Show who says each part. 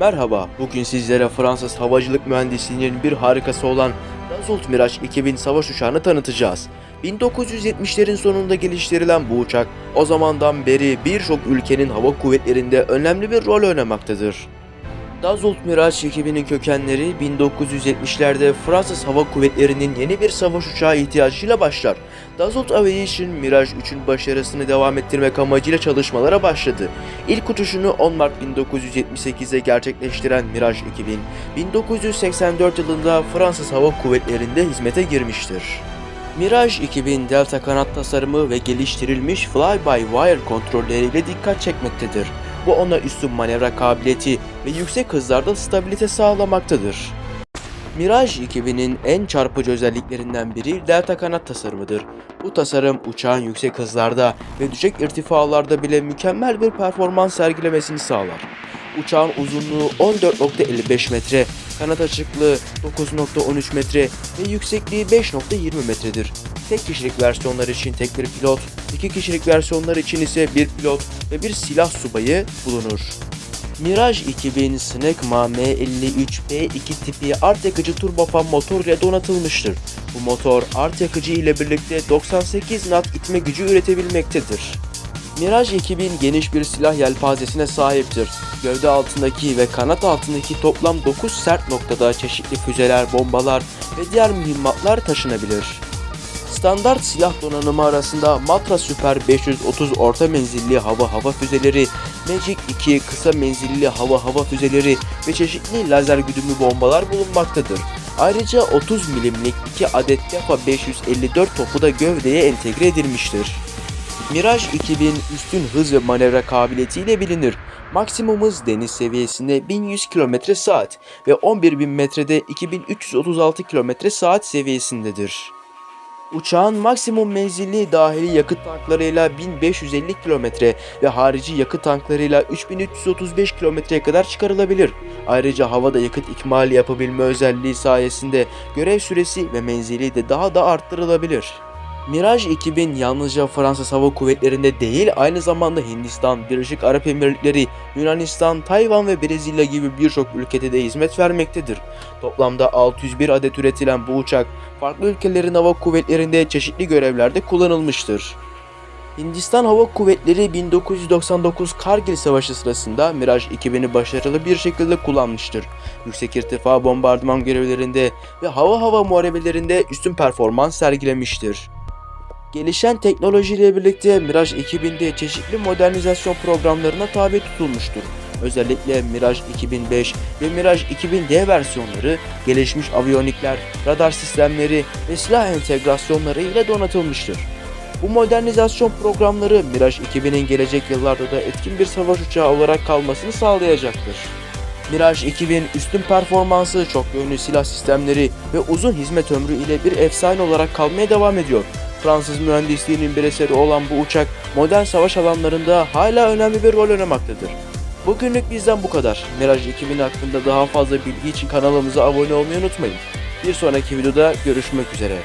Speaker 1: Merhaba, bugün sizlere Fransız havacılık mühendisliğinin bir harikası olan Dassault Mirage 2000 savaş uçağını tanıtacağız. 1970'lerin sonunda geliştirilen bu uçak, o zamandan beri birçok ülkenin hava kuvvetlerinde önemli bir rol oynamaktadır. Dassault Mirage 2000'in kökenleri 1970'lerde Fransız Hava Kuvvetleri'nin yeni bir savaş uçağı ihtiyacıyla başlar. Dassault Aviation Mirage 3'ün başarısını devam ettirmek amacıyla çalışmalara başladı. İlk uçuşunu 10 Mart 1978'de gerçekleştiren Mirage 2000, 1984 yılında Fransız Hava Kuvvetleri'nde hizmete girmiştir. Mirage 2000 delta kanat tasarımı ve geliştirilmiş fly-by-wire kontrolleriyle dikkat çekmektedir. Bu ona üstün manevra kabiliyeti ve yüksek hızlarda stabilite sağlamaktadır. Mirage 2000'in en çarpıcı özelliklerinden biri delta kanat tasarımıdır. Bu tasarım uçağın yüksek hızlarda ve düşük irtifalarda bile mükemmel bir performans sergilemesini sağlar. Uçağın uzunluğu 14.55 metre, kanat açıklığı 9.13 metre ve yüksekliği 5.20 metredir. Tek kişilik versiyonlar için tek bir pilot, iki kişilik versiyonlar için ise bir pilot ve bir silah subayı bulunur. Mirage 2000 Snecma M53B2 tipi art yakıcı turbofan motor ile donatılmıştır. Bu motor art yakıcı ile birlikte 98 knot itme gücü üretebilmektedir. Mirage 2000 geniş bir silah yelpazesine sahiptir. Gövde altındaki ve kanat altındaki toplam 9 sert noktada çeşitli füzeler, bombalar ve diğer mühimmatlar taşınabilir. Standart silah donanımı arasında Matra Super 530 orta menzilli hava hava füzeleri, Magic 2 kısa menzilli hava hava füzeleri ve çeşitli lazer güdümlü bombalar bulunmaktadır. Ayrıca 30 milimlik 2 adet DEFA 554 topu da gövdeye entegre edilmiştir. Mirage 2000 üstün hız ve manevra kabiliyetiyle bilinir. Maksimum hız deniz seviyesinde 1100 km saat ve 11.000 metrede 2336 km saat seviyesindedir. Uçağın maksimum menzilli dahili yakıt tanklarıyla 1550 kilometre ve harici yakıt tanklarıyla 3335 kilometreye kadar çıkarılabilir. Ayrıca havada yakıt ikmali yapabilme özelliği sayesinde görev süresi ve menzili de daha da arttırılabilir. Mirage 2000 yalnızca Fransız Hava Kuvvetleri'nde değil aynı zamanda Hindistan, Birleşik Arap Emirlikleri, Yunanistan, Tayvan ve Brezilya gibi birçok ülkede de hizmet vermektedir. Toplamda 601 adet üretilen bu uçak farklı ülkelerin hava kuvvetlerinde çeşitli görevlerde kullanılmıştır. Hindistan Hava Kuvvetleri 1999 Kargil Savaşı sırasında Mirage 2000'i başarılı bir şekilde kullanmıştır. Yüksek irtifa bombardıman görevlerinde ve hava hava muharebelerinde üstün performans sergilemiştir. Gelişen teknolojiyle birlikte Mirage 2000'de çeşitli modernizasyon programlarına tabi tutulmuştur. Özellikle Mirage 2005 ve Mirage 2000D versiyonları gelişmiş aviyonikler, radar sistemleri ve silah entegrasyonları ile donatılmıştır. Bu modernizasyon programları Mirage 2000'in gelecek yıllarda da etkin bir savaş uçağı olarak kalmasını sağlayacaktır. Mirage 2000 üstün performansı, çok yönlü silah sistemleri ve uzun hizmet ömrü ile bir efsane olarak kalmaya devam ediyor. Fransız mühendisliğinin bir eseri olan bu uçak modern savaş alanlarında hala önemli bir rol oynamaktadır. Bugünlük bizden bu kadar. Mirage 2000 hakkında daha fazla bilgi için kanalımıza abone olmayı unutmayın. Bir sonraki videoda görüşmek üzere.